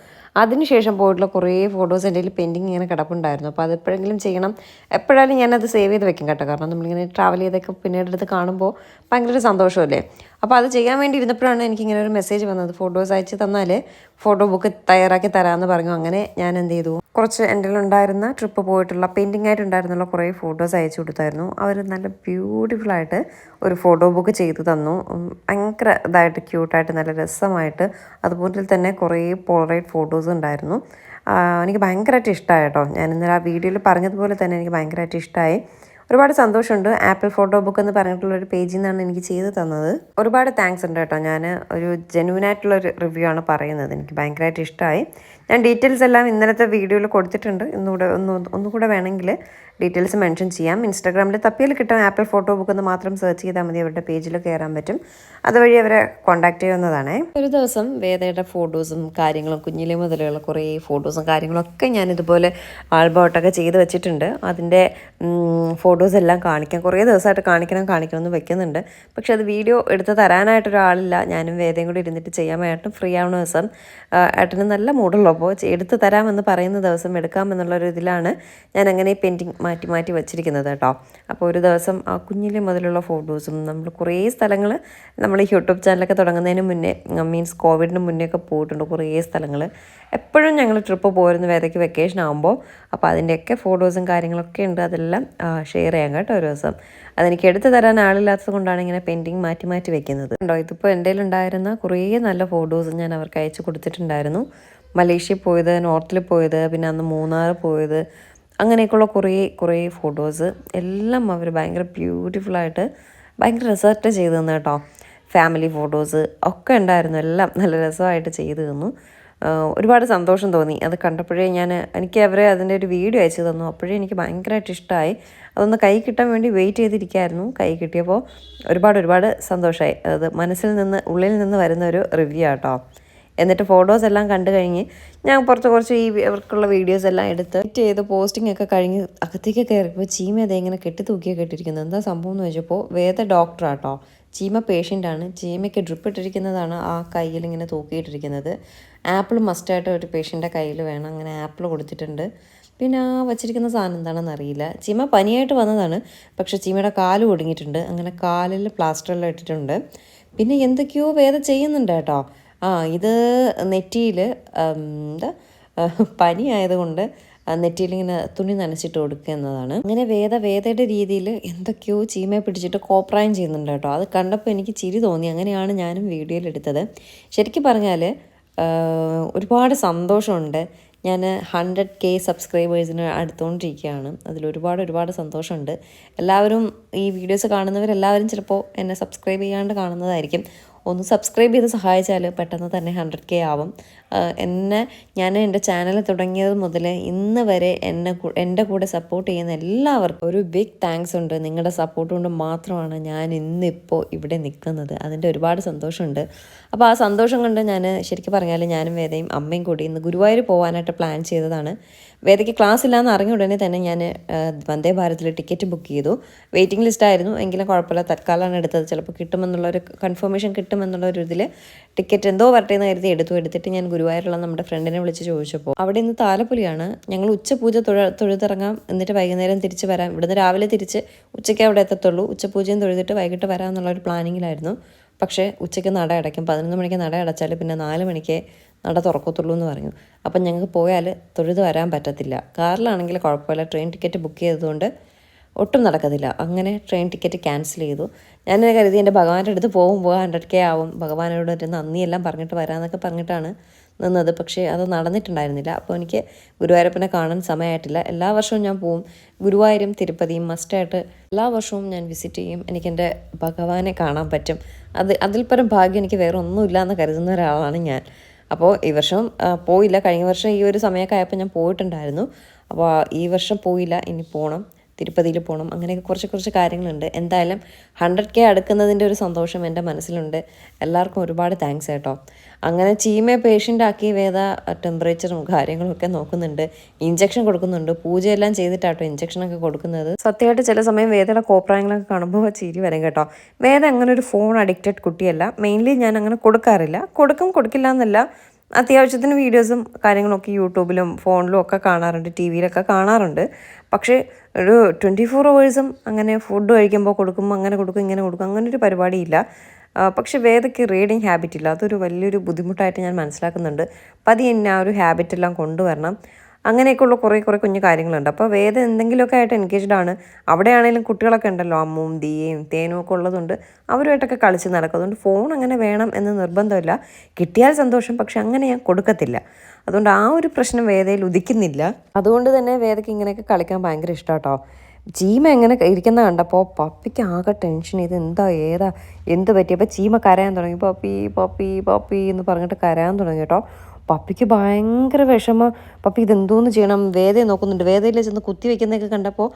അതിനുശേഷം പോയിട്ടുള്ള കുറേ ഫോട്ടോസ് എന്റെ കയ്യിൽ പെൻഡിങ് ഇങ്ങനെ കിടപ്പുണ്ടായിരുന്നു. അപ്പോൾ അത് എപ്പോഴെങ്കിലും ചെയ്യണം. എപ്പോഴായാലും ഞാനത് സേവ് ചെയ്ത് വെക്കും കേട്ടോ. കാരണം നമ്മളിങ്ങനെ ട്രാവൽ ചെയ്തൊക്കെ പിന്നീട് എടുത്ത് കാണുമ്പോൾ ഭയങ്കര സന്തോഷമല്ലേ? അപ്പോൾ അത് ചെയ്യാൻ വേണ്ടി ഇരുന്നപ്പോഴാണ് എനിക്കിങ്ങനെ ഒരു മെസ്സേജ് വന്നത്. ഫോട്ടോസ് അയച്ച് തന്നാൽ ഫോട്ടോ ബുക്ക് തയ്യാറാക്കി തരാമെന്ന് പറഞ്ഞു. അങ്ങനെ ഞാൻ എന്ത് ചെയ്തു? കുറച്ച് എന്റെ ഉണ്ടായിരുന്ന ട്രിപ്പ് പോയിട്ടുള്ള പെയിന്റിംഗ് ആയിട്ടുണ്ടായിരുന്നുള്ള കുറേ ഫോട്ടോസ് അയച്ചു കൊടുത്തായിരുന്നു. അവർ നല്ല ബ്യൂട്ടിഫുൾ ആയിട്ട് ഒരു ഫോട്ടോ ബുക്ക് ചെയ്തു തന്നു. ഉം, ഭയങ്കര ഇതായിട്ട് ക്യൂട്ടായിട്ട് നല്ല രസമായിട്ട് അതുപോലെ തന്നെ കുറേ പോളറൈറ്റ് ഫോട്ടോസ് ഉണ്ടായിരുന്നു. എനിക്ക് ഭയങ്കരമായിട്ട് ഇഷ്ടമായി കേട്ടോ. ഞാൻ ഇന്നലെ ആ വീഡിയോയിൽ പറഞ്ഞതുപോലെ തന്നെ എനിക്ക് ഭയങ്കരമായിട്ട് ഇഷ്ടമായി ഒരുപാട് സന്തോഷമുണ്ട്. ആപ്പിൾ ഫോട്ടോ ബുക്ക് എന്ന് പറഞ്ഞിട്ടുള്ള ഒരു പേജിൽ നിന്നാണ് എനിക്ക് ചെയ്ത് തന്നത്. ഒരുപാട് താങ്ക്സ് ഉണ്ട് കേട്ടോ. ഞാൻ ഒരു ജെന്യൂൻ ആയിട്ടുള്ള ഒരു റിവ്യൂ ആണ് പറയുന്നത്. എനിക്ക് ഭയങ്കരമായിട്ട് ഇഷ്ടമായി ഞാൻ ഡീറ്റെയിൽസ് എല്ലാം ഇന്നലത്തെ വീഡിയോയിൽ കൊടുത്തിട്ടുണ്ട്. ഇന്നുകൂടെ ഒന്ന് ഒന്നുകൂടെ വേണമെങ്കിൽ ഡീറ്റെയിൽസ് മെൻഷൻ ചെയ്യാം. ഇൻസ്റ്റാഗ്രാമിൽ തപ്പിയിൽ കിട്ടും ആപ്പിൾ ഫോട്ടോ ബുക്ക് എന്ന് മാത്രം സെർച്ച് ചെയ്താൽ മതി അവരുടെ പേജിൽ കയറാൻ പറ്റും. അതുവഴി അവരെ കോൺടാക്ട് ചെയ്യുന്നതാണ്. ഒരു ദിവസം വേദയുടെ ഫോട്ടോസും കാര്യങ്ങളും കുഞ്ഞിലെ മുതലുള്ള കുറേ ഫോട്ടോസും കാര്യങ്ങളൊക്കെ ഞാൻ ഇതുപോലെ ആൽബോട്ടൊക്കെ ചെയ്ത് വെച്ചിട്ടുണ്ട്. അതിന്റെ ഫോട്ടോസ് എല്ലാം കാണിക്കാം. കുറേ ദിവസമായിട്ട് കാണിക്കണം കാണിക്കണം എന്ന് വെക്കുന്നുണ്ട്. പക്ഷെ അത് വീഡിയോ എടുത്ത് തരാനായിട്ടൊരാളില്ല ഞാനും വേദയും കൂടി ഇരുന്നിട്ട് ചെയ്യാൻ ഏട്ടൻ ഫ്രീ ആവുന്ന ദിവസം. ഏട്ടന് നല്ല മൂടുള്ളപ്പോൾ എടുത്ത് തരാമെന്ന് പറയുന്ന ദിവസം എടുക്കാമെന്നുള്ളൊരു ഇതിലാണ്. ഞാൻ അങ്ങനെ പെയിന്റിങ് മാറ്റി മാറ്റി വെച്ചിരിക്കുന്നത് കേട്ടോ. അപ്പോൾ ഒരു ദിവസം ആ കുഞ്ഞിലെ മുതലുള്ള ഫോട്ടോസും നമ്മൾ കുറേ സ്ഥലങ്ങൾ നമ്മൾ യൂട്യൂബ് ചാനലൊക്കെ തുടങ്ങുന്നതിന് മുന്നേ മീൻസ് കോവിഡിന് മുന്നേ ഒക്കെ പോയിട്ടുണ്ട് കുറേ സ്ഥലങ്ങൾ. എപ്പോഴും ഞങ്ങൾ ട്രിപ്പ് പോരുന്ന വേദയ്ക്ക് വെക്കേഷൻ ആകുമ്പോൾ അപ്പോൾ അതിന്റെയൊക്കെ ഫോട്ടോസും കാര്യങ്ങളൊക്കെ ഉണ്ട്. അതെല്ലാം ഷെയർ ചെയ്യാം കേട്ടോ ഒരു ദിവസം. അതെനിക്ക് എടുത്തു തരാൻ ആളില്ലാത്തത് കൊണ്ടാണ് ഇങ്ങനെ പെയിന്റിങ് മാറ്റി മാറ്റി വെക്കുന്നത്. ഉണ്ടോ ഇതിപ്പോൾ എന്റെ ഉണ്ടായിരുന്ന കുറേ നല്ല ഫോട്ടോസ് ഞാൻ അവർക്ക് അയച്ചു കൊടുത്തിട്ടുണ്ടായിരുന്നു. മലേഷ്യ പോയത് നോർത്തിൽ പോയത് പിന്നെ അന്ന് മൂന്നാർ പോയത് അങ്ങനെയൊക്കെയുള്ള കുറേ കുറേ ഫോട്ടോസ്. എല്ലാം അവർ ഭയങ്കര ബ്യൂട്ടിഫുള്ളായിട്ട് ഭയങ്കര റിസർട്ട് ചെയ്തു തന്നു കേട്ടോ. ഫാമിലി ഫോട്ടോസ് ഒക്കെ ഉണ്ടായിരുന്നു. എല്ലാം നല്ല രസമായിട്ട് ചെയ്തു തന്നു. ഒരുപാട് സന്തോഷം തോന്നി. അത് കണ്ടപ്പോഴേ ഞാൻ എനിക്ക് അവരെ അതിന്റെ ഒരു വീഡിയോ അയച്ചു തന്നു. അപ്പോഴേ എനിക്ക് ഭയങ്കരമായിട്ട് ഇഷ്ടമായി. അതൊന്ന് കൈ കിട്ടാൻ വേണ്ടി വെയിറ്റ് ചെയ്തിരിക്കുകയായിരുന്നു കൈ കിട്ടിയപ്പോൾ ഒരുപാട് ഒരുപാട് സന്തോഷമായി. അത് മനസ്സിൽ നിന്ന് ഉള്ളിൽ നിന്ന് വരുന്ന ഒരു റിവ്യൂ ആട്ടോ എന്നിട്ട് ഫോട്ടോസ് എല്ലാം കണ്ടു കഴിഞ്ഞ് ഞാൻ പുറത്ത് കുറച്ച് ഈ അവർക്കുള്ള വീഡിയോസ് എല്ലാം എടുത്ത് എഡിറ്റ് ചെയ്ത് പോസ്റ്റിംഗ് ഒക്കെ കഴിഞ്ഞ് അകത്തേക്ക് കയറിയപ്പോൾ ചീമ അതേ ഇങ്ങനെ കെട്ടി തൂക്കിയൊക്കെ ഇട്ടിരിക്കുന്നത് എന്താ സംഭവം എന്ന് വെച്ചപ്പോൾ വേദ ഡോക്ടറാട്ടോ ചീമ പേഷ്യന്റാണ് ചീമയ്ക്ക് ഡ്രിപ്പ് ഇട്ടിരിക്കുന്നതാണ് ആ കയ്യിൽ ഇങ്ങനെ തൂക്കിയിട്ടിരിക്കുന്നത്. ആപ്പിൾ മസ്റ്റായിട്ട് ഒരു പേഷ്യന്റെ കയ്യിൽ വേണം. അങ്ങനെ ആപ്പിൾ കൊടുത്തിട്ടുണ്ട്. പിന്നെ ആ വച്ചിരിക്കുന്ന സാധനം എന്താണെന്ന് അറിയില്ല. ചീമ പനിയായിട്ട് വന്നതാണ്. പക്ഷെ ചീമയുടെ കാൽ ഒടുങ്ങിയിട്ടുണ്ട് അങ്ങനെ കാലിൽ പ്ലാസ്റ്ററെല്ലാം ഇട്ടിട്ടുണ്ട്. പിന്നെ എന്തൊക്കെയോ വേദ ചെയ്യുന്നുണ്ട് കേട്ടോ. ആ ഇത് നെറ്റിയിൽ എന്താ പനി ആയതുകൊണ്ട് നെറ്റിയിൽ ഇങ്ങനെ തുണി നനച്ചിട്ട് കൊടുക്കുക എന്നതാണ്. അങ്ങനെ വേദ വേദയുടെ രീതിയിൽ എന്തൊക്കെയോ ചീമയെ പിടിച്ചിട്ട് കോപ്രായം ചെയ്യുന്നുണ്ട് കേട്ടോ. അത് കണ്ടപ്പോൾ എനിക്ക് ചിരി തോന്നി. അങ്ങനെയാണ് ഞാനും വീഡിയോയിൽ എടുത്തത്. ശരിക്കും പറഞ്ഞാൽ ഒരുപാട് സന്തോഷമുണ്ട്. ഞാൻ ഹൺഡ്രഡ് കെ സബ്സ്ക്രൈബേഴ്സിന് അടുത്തുകൊണ്ടിരിക്കുകയാണ് അതിലൊരുപാട് ഒരുപാട് സന്തോഷമുണ്ട്. എല്ലാവരും ഈ വീഡിയോസ് കാണുന്നവരെല്ലാവരും ചിലപ്പോൾ എന്നെ സബ്സ്ക്രൈബ് ചെയ്യാണ്ട് കാണുന്നതായിരിക്കും. ഒന്ന് സബ്സ്ക്രൈബ് ചെയ്ത് സഹായിച്ചാൽ പെട്ടെന്ന് തന്നെ ഹൺഡ്രഡ് കെ ആവും. എന്നെ ഞാൻ എന്റെ ചാനൽ തുടങ്ങിയത് മുതൽ ഇന്ന് വരെ എന്നെ എന്റെ കൂടെ സപ്പോർട്ട് ചെയ്യുന്ന എല്ലാവർക്കും ഒരു ബിഗ് താങ്ക്സ് ഉണ്ട്. നിങ്ങളുടെ സപ്പോർട്ട് കൊണ്ട് മാത്രമാണ് ഞാൻ ഇന്നിപ്പോൾ ഇവിടെ നിൽക്കുന്നത് അതിന്റെ ഒരുപാട് സന്തോഷമുണ്ട്. അപ്പോൾ ആ സന്തോഷം കൊണ്ട് ഞാൻ ശരിക്കും പറഞ്ഞാൽ ഞാനും വേദയും അമ്മയും കൂടി ഇന്ന് ഗുരുവായൂർ പോകാനായിട്ട് പ്ലാൻ ചെയ്തതാണ്. വേദയ്ക്ക് ക്ലാസ് ഇല്ലാന്ന് അറിഞ്ഞ ഉടനെ തന്നെ ഞാൻ വന്ദേ ഭാരതിൽ ടിക്കറ്റ് ബുക്ക് ചെയ്തു. വെയിറ്റിംഗ് ലിസ്റ്റ് ആയിരുന്നു. എങ്കിലും കുഴപ്പമില്ല. തൽക്കാലമാണ് എടുത്തത്. ചിലപ്പോൾ കിട്ടുമെന്നുള്ളൊരു കൺഫർമേഷൻ കിട്ടുമെന്നുള്ളൊരു ഇതിൽ ടിക്കറ്റ് എന്തോ വരട്ടെ എന്ന് കരുതി എടുത്തു. എടുത്തിട്ട് ഞാൻ ഗുരുവായൂരുള്ള നമ്മുടെ ഫ്രണ്ടിനെ വിളിച്ച് ചോദിച്ചപ്പോൾ അവിടെ ഇന്ന് താലപ്പൊലിയാണ്. ഞങ്ങൾ ഉച്ചപൂജ തൊഴ തൊഴുതിറങ്ങാം. എന്നിട്ട് വൈകുന്നേരം തിരിച്ച് വരാം. ഇവിടുന്ന് രാവിലെ തിരിച്ച് ഉച്ചയ്ക്ക് അവിടെ എത്തത്തുള്ളൂ. ഉച്ചപൂജയും തൊഴുതിട്ട് വൈകിട്ട് വരാം എന്നുള്ള ഒരു പ്ലാനിങ്ങിലായിരുന്നു. പക്ഷേ ഉച്ചയ്ക്ക് നട അടയ്ക്കും. പതിനൊന്ന് മണിക്ക് നട അടച്ചാൽ പിന്നെ നാല് മണിക്ക് നട തുറക്കത്തുള്ളൂ എന്ന് പറഞ്ഞു. അപ്പം ഞങ്ങൾക്ക് പോയാൽ തൊഴുത് വരാൻ പറ്റത്തില്ല. കാറിലാണെങ്കിൽ കുഴപ്പമില്ല. ട്രെയിൻ ടിക്കറ്റ് ബുക്ക് ചെയ്തതുകൊണ്ട് ഒട്ടും നടക്കത്തില്ല. അങ്ങനെ ട്രെയിൻ ടിക്കറ്റ് ക്യാൻസൽ ചെയ്തു. ഞാൻ കരുതി എന്റെ ഭഗവാന്റെ അടുത്ത് പോകുമ്പോൾ ഹൺഡ്രഡ് കെ ആവും. ഭഗവാനോട് ഒരു നന്ദിയെല്ലാം പറഞ്ഞിട്ട് വരാമെന്നൊക്കെ പറഞ്ഞിട്ടാണ് നിന്നത്. പക്ഷേ അത് നടന്നിട്ടുണ്ടായിരുന്നില്ല. അപ്പോൾ എനിക്ക് ഗുരുവായൂരപ്പനെ കാണാൻ സമയമായിട്ടില്ല. എല്ലാ വർഷവും ഞാൻ പോവും. ഗുരുവായൂരും തിരുപ്പതിയും മസ്റ്റായിട്ട് എല്ലാ വർഷവും ഞാൻ വിസിറ്റ് ചെയ്യും. എനിക്കെന്റെ ഭഗവാനെ കാണാൻ പറ്റും. അത് അതിൽ പരം ഭാഗ്യം എനിക്ക് വേറെ ഒന്നുമില്ല എന്ന് കരുതുന്ന ഒരാളാണ് ഞാൻ. അപ്പോൾ ഈ വർഷം പോയില്ല. കഴിഞ്ഞ വർഷം ഈ ഒരു സമയമൊക്കെ ആയപ്പോൾ ഞാൻ പോയിട്ടുണ്ടായിരുന്നു. അപ്പോൾ ഈ വർഷം പോയില്ല. ഇനി പോകണം തിരുപ്പതിയിൽ പോകണം അങ്ങനെയൊക്കെ കുറച്ച് കുറച്ച് കാര്യങ്ങളുണ്ട്. എന്തായാലും ഹൺഡ്രഡ് കെ അടുക്കുന്നതിന്റെ ഒരു സന്തോഷം എന്റെ മനസ്സിലുണ്ട്. എല്ലാവർക്കും ഒരുപാട് താങ്ക്സ് കേട്ടോ. അങ്ങനെ ചീമയെ പേഷ്യന്റ് ആക്കി വേദ ടെമ്പറേച്ചറും കാര്യങ്ങളും ഒക്കെ നോക്കുന്നുണ്ട്. ഇഞ്ചക്ഷൻ കൊടുക്കുന്നുണ്ട്. പൂജയെല്ലാം ചെയ്തിട്ടാട്ടോ ഇഞ്ചക്ഷനൊക്കെ കൊടുക്കുന്നത്. സത്യമായിട്ട് ചില സമയം വേദയുടെ കോപ്രായങ്ങളൊക്കെ കാണുമ്പോൾ ചീരി വരും കേട്ടോ. വേദ അങ്ങനെ ഒരു ഫോൺ അഡിക്റ്റഡ് കുട്ടിയല്ല. മെയിൻലി ഞാൻ അങ്ങനെ കൊടുക്കാറില്ല. കൊടുക്കും കൊടുക്കില്ല എന്നല്ല അത്യാവശ്യത്തിന് വീഡിയോസും കാര്യങ്ങളൊക്കെ യൂട്യൂബിലും ഫോണിലും ഒക്കെ കാണാറുണ്ട്. ടി വിയിലൊക്കെ കാണാറുണ്ട്. പക്ഷേ ഒരു ട്വന്റി ഫോർ അവേഴ്സും അങ്ങനെ ഫുഡ് കഴിക്കുമ്പോൾ കൊടുക്കും അങ്ങനെ കൊടുക്കും ഇങ്ങനെ കൊടുക്കും അങ്ങനെ ഒരു പരിപാടിയില്ല പക്ഷെ വേദയ്ക്ക് റീഡിങ് ഹാബിറ്റ് ഇല്ല. അതൊരു വലിയൊരു ബുദ്ധിമുട്ടായിട്ട് ഞാൻ മനസ്സിലാക്കുന്നുണ്ട്. പതിയെ ആ ഒരു ഹാബിറ്റെല്ലാം കൊണ്ടുവരണം. അങ്ങനെയൊക്കെയുള്ള കുറേ കുറേ കുഞ്ഞു കാര്യങ്ങളുണ്ട്. അപ്പോൾ വേദ എന്തെങ്കിലുമൊക്കെ ആയിട്ട് എൻഗേജ്ഡ് ആണ്. അവിടെയാണെങ്കിലും കുട്ടികളൊക്കെ ഉണ്ടല്ലോ അമ്മും ദിയയും തേനും ഒക്കെ ഉള്ളതുകൊണ്ട് അവരുമായിട്ടൊക്കെ കളിച്ച് നടക്കും അതുകൊണ്ട് ഫോൺ അങ്ങനെ വേണം എന്ന് നിർബന്ധമില്ല. കിട്ടിയാൽ സന്തോഷം പക്ഷെ അങ്ങനെ ഞാൻ കൊടുക്കത്തില്ല. അതുകൊണ്ട് ആ ഒരു പ്രശ്നം വേദയിൽ ഉദിക്കുന്നില്ല. അതുകൊണ്ട് തന്നെ വേദയ്ക്ക് ഇങ്ങനെയൊക്കെ കളിക്കാൻ ഭയങ്കര ഇഷ്ടമാട്ടോ ചീമ എങ്ങനെ ഇരിക്കുന്ന കണ്ടപ്പോൾ പപ്പിക്ക് ആകെ ടെൻഷൻ ഇത് എന്താ ഏതാ എന്ത് പറ്റി? അപ്പോൾ ചീമ കരയാൻ തുടങ്ങി. പപ്പി പപ്പി പപ്പി എന്ന് പറഞ്ഞിട്ട് കരയാൻ തുടങ്ങി കേട്ടോ. പപ്പിക്ക് ഭയങ്കര വിഷമം. പപ്പി ഇതെന്തോന്ന് ചെയ്യണം? വേദയെ നോക്കുന്നുണ്ട്. വേദയിൽ ചെന്ന് കുത്തി വെക്കുന്നതൊക്കെ കണ്ടപ്പോൾ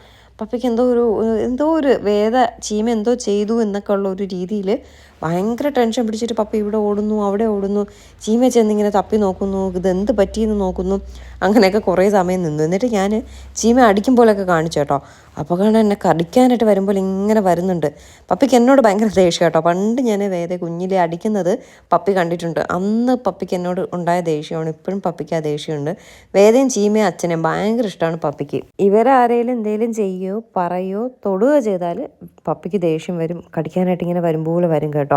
പപ്പിക്ക് എന്തോ ഒരു എന്തോ ഒരു വേദ ചീമ എന്തോ ചെയ്തു എന്നൊക്കെ ഉള്ള ഒരു രീതിയിൽ ഭയങ്കര ടെൻഷൻ പിടിച്ചിട്ട് പപ്പ ഇവിടെ ഓടുന്നു അവിടെ ഓടുന്നു. ചീമ ചെന്നിങ്ങനെ തപ്പി നോക്കുന്നു ഇതെന്ത് പറ്റിയെന്ന് നോക്കുന്നു. അങ്ങനെയൊക്കെ കുറേ സമയം നിന്നു. എന്നിട്ട് ഞാൻ ചീമ അടിക്കുമ്പോഴൊക്കെ കാണിച്ചു കേട്ടോ. അപ്പോൾ കാണാൻ എന്നെ കടിക്കാനായിട്ട് വരുമ്പോൾ ഇങ്ങനെ വരുന്നുണ്ട്. പപ്പിക്ക് എന്നോട് ഭയങ്കര ദേഷ്യം കേട്ടോ. പണ്ട് ഞാൻ വേറെ കുഞ്ഞിലെ അടിക്കുന്നത് പപ്പി കണ്ടിട്ടുണ്ട്. അന്ന് പപ്പിക്ക് എന്നോട് ഉണ്ടായ ദേഷ്യമാണ്. ഇപ്പോഴും പപ്പിക്ക് ആ ദേഷ്യമുണ്ട്. വേദയും ചീമയും അച്ഛനെയും ഭയങ്കര ഇഷ്ടമാണ് പപ്പിക്ക്. ഇവരാരേലും എന്തെങ്കിലും ചെയ്യുകയോ പറയോ തൊടുകയോ ചെയ്താൽ പപ്പിക്ക് ദേഷ്യം വരും. കടിക്കാനായിട്ട് ഇങ്ങനെ വരുമ്പോൾ വരും കേട്ടോ.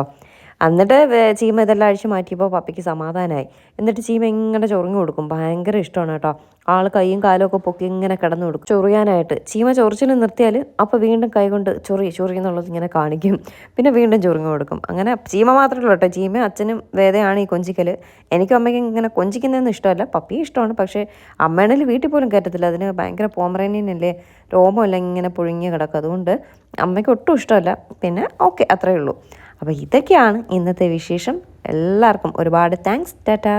എന്നിട്ട് ചീമ ഇതെല്ലാം അഴിച്ച് മാറ്റിയപ്പോൾ പപ്പിക്ക് സമാധാനമായി എന്നിട്ട് ചീമ ഇങ്ങനെ ചൊറിഞ്ഞു കൊടുക്കും. ഭയങ്കര ഇഷ്ടമാണ് കേട്ടോ. ആൾ കൈയും കാലും ഒക്കെ പൊക്കി ഇങ്ങനെ കിടന്നു കൊടുക്കും. ചൊറിയാനായിട്ട്. ചീമ ചൊറിച്ചിൽ നിർത്തിയാൽ അപ്പോൾ വീണ്ടും കൈ കൊണ്ട് ചൊറി ചൊറി എന്നുള്ളത് ഇങ്ങനെ കാണിക്കും. പിന്നെ വീണ്ടും ചൊറിഞ്ഞു കൊടുക്കും. അങ്ങനെ ചീമ മാത്രമല്ല കേട്ടോ. ചീമ അച്ഛനും വേദയാണ് ഈ കൊഞ്ചിക്കൽ എനിക്കും അമ്മയ്ക്കും ഇങ്ങനെ കൊഞ്ചിക്കുന്നതെന്ന് ഇഷ്ടമല്ല. പപ്പി ഇഷ്ടമാണ്. പക്ഷേ അമ്മയാണെങ്കിൽ വീട്ടിൽ പോലും കയറ്റത്തില്ല. അതിന് ഭയങ്കര പോമറേനിയനല്ലേ? രോമമല്ല ഇങ്ങനെ പുഴുങ്ങി കിടക്കും. അതുകൊണ്ട് അമ്മയ്ക്ക് ഒട്ടും ഇഷ്ടമല്ല. പിന്നെ ഓക്കെ അത്രയേ ഉള്ളൂ. അപ്പോൾ ഇതൊക്കെയാണ് ഇന്നത്തെ വിശേഷം. എല്ലാവർക്കും ഒരുപാട് താങ്ക്സ് ടാറ്റാ.